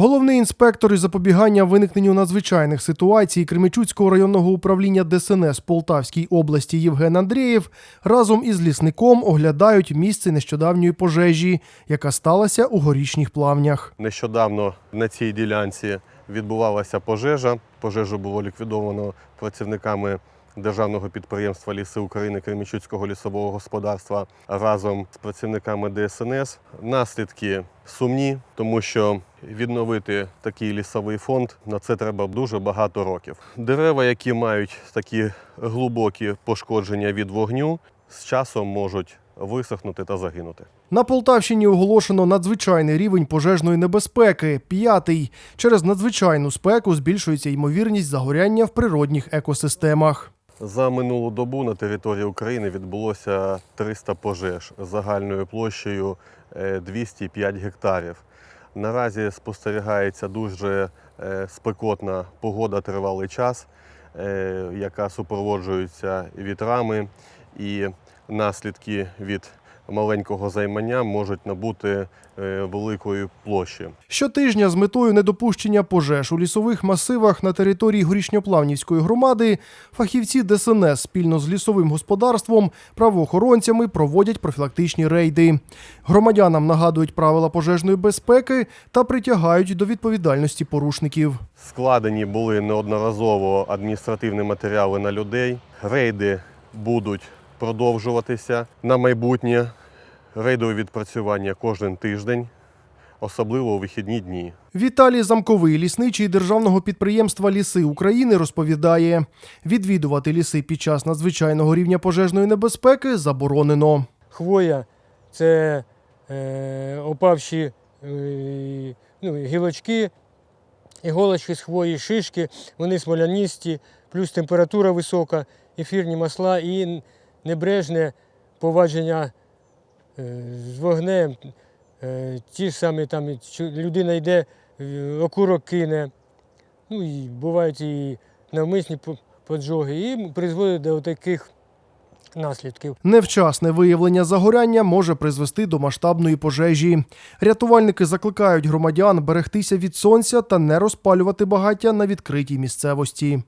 Головний інспектор із запобігання виникненню надзвичайних ситуацій Кременчуцького районного управління ДСНС Полтавській області Євген Андрієв разом із лісником оглядають місце нещодавньої пожежі, яка сталася у горішніх плавнях. Нещодавно на цій ділянці відбувалася пожежа. Пожежу було ліквідовано працівниками державного підприємства Ліси України Кремічуцького лісового господарства разом з працівниками ДСНС. Наслідки сумні, тому що відновити такий лісовий фонд на це треба дуже багато років. Дерева, які мають такі глибокі пошкодження від вогню, з часом можуть висохнути та загинути. На Полтавщині оголошено надзвичайний рівень пожежної небезпеки п'ятий. Через надзвичайну спеку збільшується ймовірність загоряння в природних екосистемах. За минулу добу на території України відбулося 300 пожеж загальною площею е, 205 гектарів. Наразі спостерігається дуже е, спекотна погода тривалий час, е, яка супроводжується вітрами, і наслідки від маленького займання можуть набути е, великої площі. Щотижня з метою недопущення пожеж у лісових масивах на території Горішньоплавнівської громади фахівці ДСНС спільно з лісовим господарством, правоохоронцями проводять профілактичні рейди. Громадянам нагадують правила пожежної безпеки та притягають до відповідальності порушників. Складені були неодноразово адміністративні матеріали на людей. Рейди будуть продовжуватися на майбутнє. Рейдові відпрацювання кожен тиждень, особливо у вихідні дні. Віталій Замковий, лісничий державного підприємства Ліси України, розповідає: відвідувати ліси під час надзвичайного рівня пожежної небезпеки заборонено. Хвоя це е, опавші е, ну, гілочки, іголочки з хвої, шишки, вони смоляністі, плюс температура висока, ефірні масла і небрежне повадження е, з вогнем. Е, ті ж самі там людина йде, е, окурок кине. Ну і бувають і навмисні поджоги, і призводить до таких наслідків. Невчасне виявлення загоряння може призвести до масштабної пожежі. Рятувальники закликають громадян берегтися від сонця та не розпалювати багаття на відкритій місцевості.